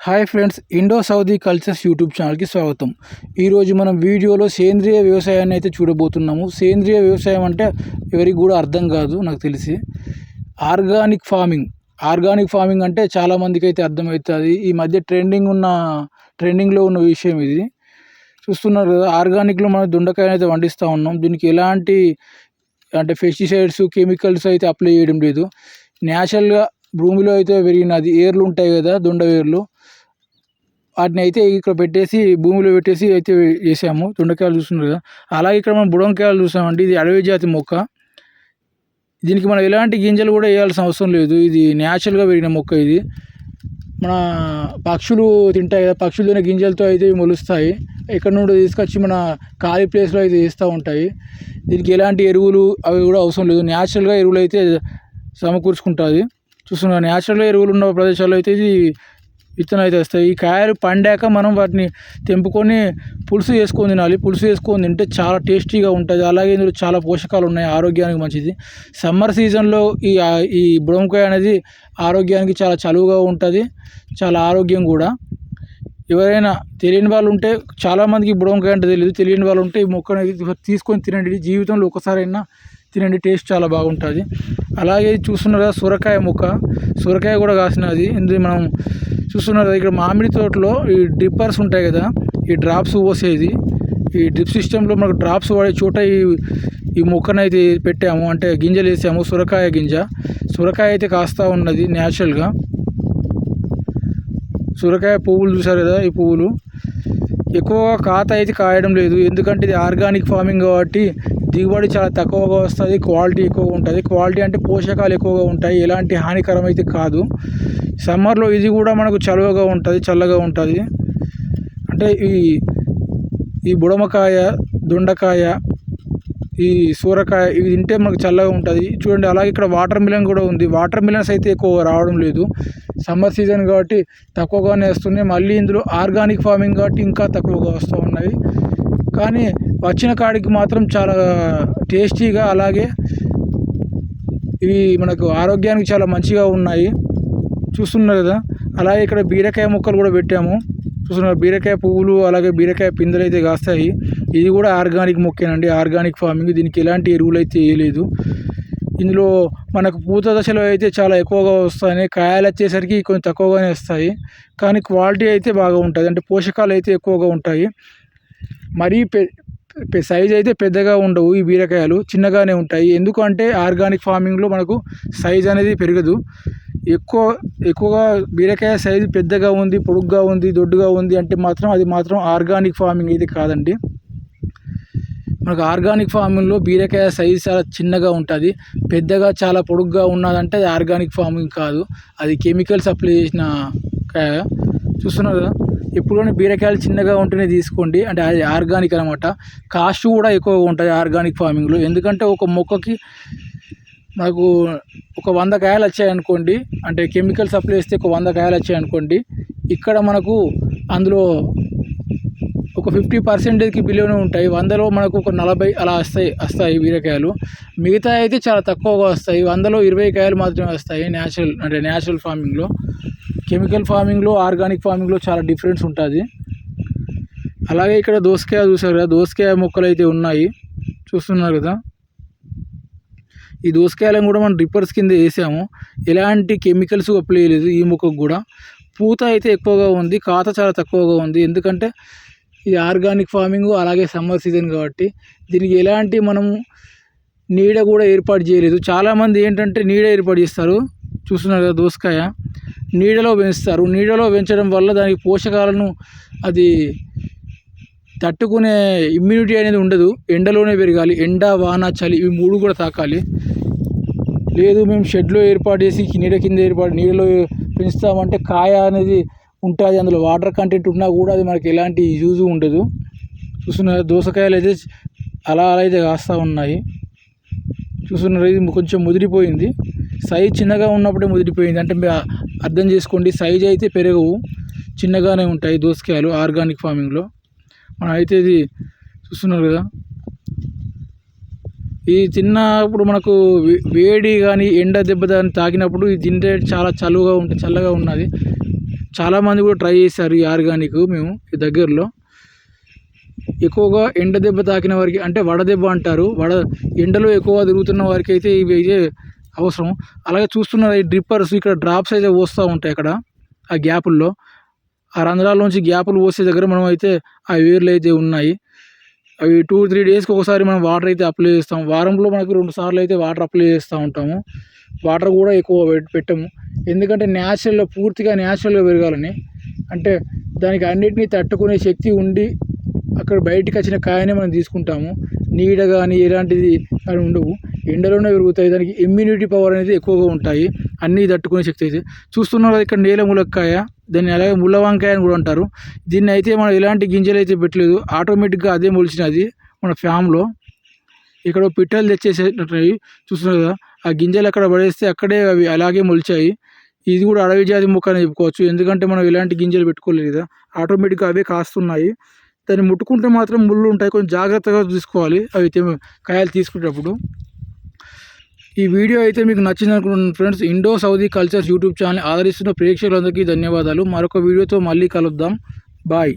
Hi friends Indo Saudi cultures YouTube ఛానల్కి స్వాగతం. ఈరోజు మనం వీడియోలో సేంద్రియ వ్యవసాయాన్ని అయితే చూడబోతున్నాము. సేంద్రియ వ్యవసాయం అంటే ఎవరికి కూడా అర్థం కాదు నాకు తెలిసి. Organic farming. ఆర్గానిక్ ఫార్మింగ్ అంటే చాలామందికి అయితే అర్థమవుతుంది. ఈ మధ్య ట్రెండింగ్ ఉన్న ట్రెండింగ్లో ఉన్న విషయం ఇది. చూస్తున్నారు కదా ఆర్గానిక్లో మనం దొండకాయని అయితే వండిస్తూ ఉన్నాం. దీనికి ఎలాంటి అంటే పెస్టిసైడ్స్ కెమికల్స్ అయితే అప్లై చేయడం లేదు. న్యాచురల్గా భూమిలో అయితే పెరిగినది ఏర్లు ఉంటాయి కదా దొండ వేర్లు వాటిని అయితే ఇక్కడ పెట్టేసి భూమిలో పెట్టేసి అయితే వేసాము. దొండకాయలు చూస్తున్నారు కదా. అలాగే ఇక్కడ మనం బుడంకాయలు చూసామండి. ఇది అడవి జాతి మొక్క. దీనికి మనం ఎలాంటి గింజలు కూడా వేయాల్సిన అవసరం లేదు. ఇది న్యాచురల్గా పెరిగిన మొక్క ఇది. మన పక్షులు తింటాయి కదా. పక్షులు తినే గింజలతో అయితే మొలుస్తాయి. ఇక్కడ నుండి తీసుకొచ్చి మన ఖాళీ ప్లేస్లో అయితే వేస్తూ ఉంటాయి. దీనికి ఎలాంటి ఎరువులు అవి కూడా అవసరం లేదు. న్యాచురల్గా ఎరువులు అయితే సమకూర్చుకుంటుంది. చూస్తున్నా న్యాచురల్గా ఎరువులు ఉన్న ప్రదేశాల్లో అయితే ఇది విత్తనాలు అయితే వస్తాయి. ఈ కాయలు పండాక మనం వాటిని తెంపుకొని పులుసు వేసుకొని తినాలి పులుసు వేసుకొని తింటే చాలా టేస్టీగా ఉంటుంది. అలాగే ఇందులో చాలా పోషకాలు ఉన్నాయి. ఆరోగ్యానికి మంచిది. సమ్మర్ సీజన్లో ఈ ఈ బుడంకాయ అనేది ఆరోగ్యానికి చాలా చలువుగా ఉంటుంది. చాలా ఆరోగ్యం కూడా. ఎవరైనా తెలియని వాళ్ళు ఉంటే చాలామందికి బుడంకాయ అంటే తెలియదు తెలియని వాళ్ళు ఉంటే ఈ మొక్కను తీసుకొని తినండి. జీవితంలో ఒకసారైనా తినండి టేస్ట్ చాలా బాగుంటుంది. అలాగే చూస్తున్నారు కదా సొరకాయ మొక్క. సొరకాయ కూడా కాసినది. ఇందులో మనం చూస్తున్నారు కదా ఇక్కడ మామిడి తోటలో ఈ డ్రిప్పర్స్ ఉంటాయి కదా ఈ డ్రాప్స్ పోసేది. ఈ డ్రిప్ సిస్టంలో మనకు డ్రాప్స్ వాడే చోట ఈ ఈ మొక్కను అయితే పెట్టాము. అంటే గింజలు వేసాము సొరకాయ గింజ. సొరకాయ అయితే కాస్తూ ఉన్నది న్యాచురల్గా. సొరకాయ పువ్వులు చూసారు కదా ఈ పువ్వులు. ఎక్కువగా కాత అయితే కాయడం లేదు. ఎందుకంటే ఇది ఆర్గానిక్ ఫార్మింగ్ కాబట్టి దిగుబడి చాలా తక్కువగా వస్తుంది క్వాలిటీ ఎక్కువగా ఉంటుంది. క్వాలిటీ అంటే పోషకాలు ఎక్కువగా ఉంటాయి ఎలాంటి హానికరం అయితే కాదు. సమ్మర్లో ఇది కూడా మనకు చలువగా ఉంటుంది చల్లగా ఉంటుంది. అంటే ఈ ఈ బుడమకాయ దొండకాయ ఈ సూరకాయ ఇవి తింటే మనకు చల్లగా ఉంటుంది. చూడండి అలాగే ఇక్కడ వాటర్ మిలన్ కూడా ఉంది. వాటర్ మిలన్స్ అయితే ఎక్కువ రావడం లేదు. సమ్మర్ సీజన్ కాబట్టి తక్కువగానే వస్తున్నాయి. మళ్ళీ ఇందులో ఆర్గానిక్ ఫార్మింగ్ కాబట్టి ఇంకా తక్కువగా వస్తూ ఉన్నాయి. కానీ వచ్చిన కాడికి మాత్రం చాలా టేస్టీగా అలాగే ఇవి మనకు ఆరోగ్యానికి చాలా మంచిగా ఉన్నాయి. చూస్తున్నారు కదా? అలాగే ఇక్కడ బీరకాయ మొక్కలు కూడా పెట్టాము. చూస్తున్నారు బీరకాయ పువ్వులు అలాగే బీరకాయ పిందెలు అయితే కాస్తాయి. ఇది కూడా ఆర్గానిక్ మొక్కేనండి. Organic farming. దీనికి ఎలాంటి ఎరువులు అయితే వేయలేదు. ఇందులో మనకు పూత దశలో అయితే చాలా ఎక్కువగా వస్తాయి. కాయలు వచ్చేసరికి కొంచెం తక్కువగానే వస్తాయి. కానీ క్వాలిటీ అయితే బాగా ఉంటుంది. అంటే పోషకాలు అయితే ఎక్కువగా ఉంటాయి. మరీ పె సైజ్ అయితే పెద్దగా ఉండవు ఈ బీరకాయలు చిన్నగానే ఉంటాయి. ఎందుకంటే ఆర్గానిక్ ఫార్మింగ్లో మనకు సైజ్ అనేది పెరగదు. ఎక్కువ ఎక్కువగా బీరకాయ సైజు పెద్దగా ఉంది పొడుగ్గా ఉంది దొడ్డుగా ఉంది అంటే మాత్రం అది మాత్రం ఆర్గానిక్ ఫార్మింగ్ అయితే కాదండి. మనకు ఆర్గానిక్ ఫార్మింగ్లో బీరకాయ సైజు చాలా చిన్నగా ఉంటుంది. పెద్దగా చాలా పొడుగ్గా ఉన్నదంటే అది ఆర్గానిక్ ఫార్మింగ్ కాదు. అది కెమికల్స్ అప్లై చేసిన కాయ. చూస్తున్నారు కదా? ఎప్పుడైనా బీరకాయలు చిన్నగా ఉంటేనే తీసుకోండి. అంటే అది ఆర్గానిక్ అనమాట. కాస్ట్ కూడా ఎక్కువగా ఉంటుంది ఆర్గానిక్ ఫార్మింగ్లో. ఎందుకంటే ఒక మొక్కకి మనకు ఒక వంద కాయలు వచ్చాయనుకోండి అంటే కెమికల్ సప్లై చేస్తే ఒక వంద కాయలు వచ్చాయనుకోండి ఇక్కడ మనకు అందులో ఒక ఫిఫ్టీ పర్సెంటేజ్కి బిలోనే ఉంటాయి. వందలో మనకు ఒక నలభై అలా వస్తాయి వస్తాయి బీరకాయలు. మిగతా అయితే చాలా తక్కువగా వస్తాయి. వందలో ఇరవై కాయలు మాత్రమే వస్తాయి న్యాచురల్ అంటే న్యాచురల్ ఫార్మింగ్లో. కెమికల్ ఫార్మింగ్లో ఆర్గానిక్ ఫార్మింగ్లో చాలా డిఫరెన్స్ ఉంటుంది. అలాగే ఇక్కడ దోసకాయ చూసారు కదా దోసకాయ మొక్కలు అయితే ఉన్నాయి. చూస్తున్నారు కదా. ఈ దోసకాయలను కూడా మనం డ్రిప్పర్స్ కింద వేసాము. ఎలాంటి కెమికల్స్ అప్లై ఈ మొక్కకు కూడా. పూత అయితే ఎక్కువగా ఉంది కాత చాలా తక్కువగా ఉంది. ఎందుకంటే ఇది ఆర్గానిక్ ఫార్మింగ్ అలాగే సమ్మర్ సీజన్ కాబట్టి. దీనికి ఎలాంటి మనము నీడ కూడా ఏర్పాటు చేయలేదు. చాలామంది ఏంటంటే నీడ ఏర్పాటు చేస్తారు. చూస్తున్నారు కదా దోసకాయ. నీడలో పెంచుతారు. నీడలో పెంచడం వల్ల దానికి పోషకాలను అది తట్టుకునే ఇమ్యూనిటీ అనేది ఉండదు. ఎండలోనే పెరగాలి. ఎండ వాన చలి ఇవి మూడు కూడా తాకాలి. లేదు మేము షెడ్లో ఏర్పాటు చేసి నీడ కింద ఏర్పాటు నీడలో పెంచుతామంటే కాయ అనేది ఉంటుంది. అందులో వాటర్ కంటెంట్ ఉన్నా కూడా అది మనకి ఎలాంటి యూజ్ ఉండదు. చూస్తున్నారు దోసకాయలు అయితే అలా అలా అయితే కాస్తూ ఉన్నాయి. చూస్తున్నారు ఇది కొంచెం ముదిరిపోయింది. సైజ్ చిన్నగా ఉన్నప్పుడే ముదిరిపోయింది. అంటే అర్థం చేసుకోండి. సైజ్ అయితే పెరగవు. చిన్నగానే ఉంటాయి దోసకాయలు ఆర్గానిక్ ఫార్మింగ్లో. మనం అయితే ఇది చూస్తున్నారు కదా. ఇది తిన్నప్పుడు మనకు వేడి కానీ ఎండ దెబ్బ దాన్ని తాకినప్పుడు ఇది తింటే చాలా చలువుగా ఉంటుంది చల్లగా ఉన్నది. చాలామంది కూడా ట్రై చేశారు ఈ ఆర్గానిక్ మేము ఈ దగ్గరలో. ఎక్కువగా ఎండ దెబ్బ తాకిన వారికి అంటే వడదెబ్బ అంటారు. వడ ఎండలో ఎక్కువగా తిరుగుతున్న వారికి అయితే ఇవి అయితే అవసరం అలాగే చూస్తున్నారు ఈ డ్రిప్పర్స్ ఇక్కడ డ్రాప్స్ అయితే పోస్తూ ఉంటాయి అక్కడ ఆ గ్యాపుల్లో. ఆ రంధ్రాల్లోంచి గ్యాపులు పోసే దగ్గర మనం అయితే ఆ వేర్లు అయితే ఉన్నాయి. అవి టూ త్రీ డేస్కి ఒకసారి మనం వాటర్ అయితే అప్లై చేస్తాం. వారంలో మనకు రెండు సార్లు అయితే వాటర్ అప్లై చేస్తూ ఉంటాము. వాటర్ కూడా ఎక్కువ పెట్టము. ఎందుకంటే న్యాచురల్గా పూర్తిగా న్యాచురల్గా పెరగాలని. అంటే దానికి అన్నిటినీ తట్టుకునే శక్తి ఉండి అక్కడ బయటికి వచ్చిన కాయనే మనం తీసుకుంటాము. నీడ కానీ ఎలాంటిది అని ఉండవు. ఎండలోనే పెరుగుతాయి. దానికి ఇమ్యూనిటీ పవర్ అనేది ఎక్కువగా ఉంటాయి. అన్నీ తట్టుకునే శక్తి అయితే. చూస్తున్నారు కదా ఇక్కడ నేల ములక్కాయ దాన్ని అలాగే ముళ్ళ వంకాయ అని కూడా అంటారు. దీన్ని అయితే మనం ఎలాంటి గింజలు అయితే పెట్టలేదు. ఆటోమేటిక్గా అదే మొలిచినది మన ఫ్యామ్లో ఇక్కడ పిట్టలు తెచ్చేసేటట్టున్నాయి చూస్తున్నారు కదా ఆ గింజలు అక్కడ పడేస్తే అక్కడే అవి అలాగే మొలిచాయి. ఇది కూడా అడవి జాతి మొక్క అని చెప్పుకోవచ్చు. ఎందుకంటే మనం ఎలాంటి గింజలు పెట్టుకోలేదు కదా. ఆటోమేటిక్గా అవే కాస్తున్నాయి. దాన్ని ముట్టుకుంటే మాత్రం ముళ్ళు ఉంటాయి. కొంచెం జాగ్రత్తగా తీసుకోవాలి అవి కాయలు తీసుకునేటప్పుడు. ఈ వీడియో అయితే మీకు నచ్చింది అనుకుంటున్నాను friends. Indo Saudi cultures YouTube channel ఆదరిస్తున్న ప్రేక్షకులందరికీ ధన్యవాదాలు. మరొక వీడియోతో మళ్ళీ కలుద్దాం. బాయ్.